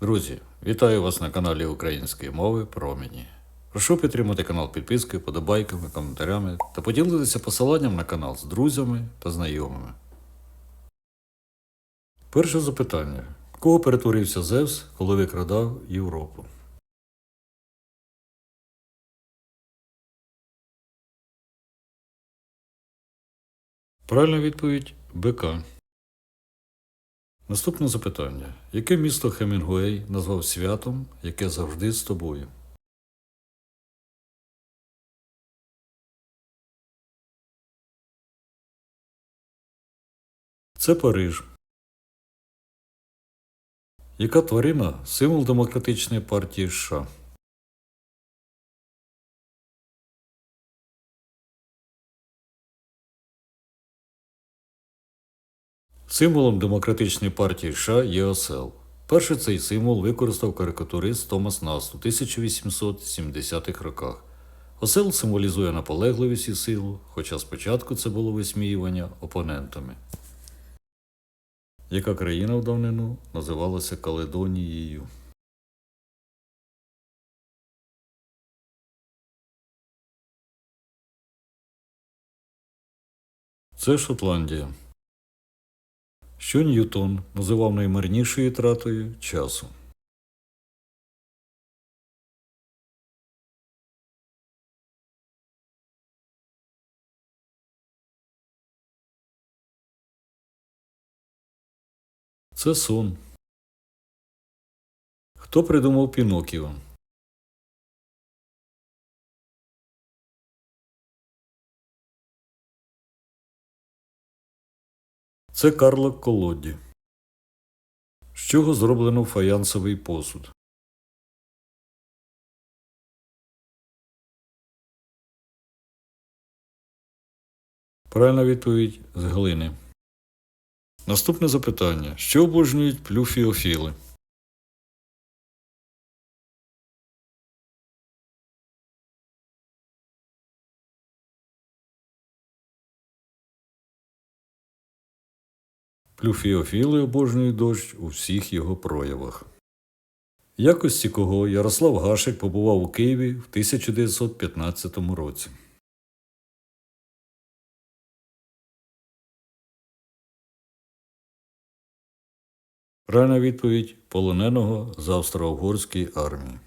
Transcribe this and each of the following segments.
Друзі, вітаю вас на каналі Української мови Промені. Прошу підтримати канал підпискою, подобайками, коментарями та поділитися посиланням на канал з друзями та знайомими. Перше запитання. Кого перетворився Зевс, коли викрадав Європу? Правильна відповідь бика. Наступне запитання. Яке місто Хемінгуей назвав святом, яке завжди з тобою? Це Париж. Яка тварина символ демократичної партії США? Символом демократичної партії США є осел. Перший цей символ використав карикатурист Томас Наст у 1870-х роках. Осел символізує наполегливість і силу, хоча спочатку це було висміювання опонентами. Яка країна в давнину називалася Каледонією? Це Шотландія. Що Ньютон називав наймарнішою тратою часу? Це сон. Хто придумав Пінокіо? Це Карло Колодді. З чого зроблено фаянсовий посуд? Правильна відповідь з глини. Наступне запитання. Що обожнюють плюфіофіли? Плюфіофіли обожнюють дощ у всіх його проявах. Якості кого Ярослав Гашик побував у Києві в 1915 році. Правильна відповідь полоненого з Австро-Угорської армії.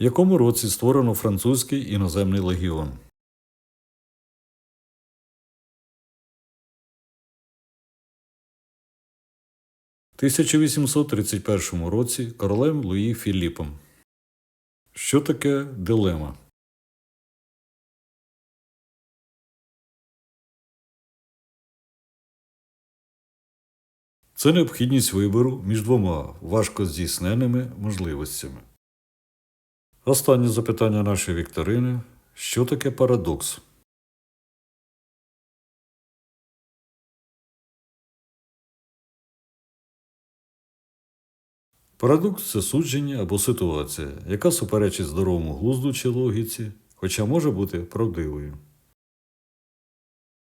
В якому році створено французький іноземний легіон? 1831 році королем Луї Філіпом. Що таке дилема? Це необхідність вибору між двома важко здійсненими можливостями. Останнє запитання нашої вікторини. Що таке парадокс? Парадокс це судження або ситуація, яка суперечить здоровому глузду чи логіці, хоча може бути правдивою.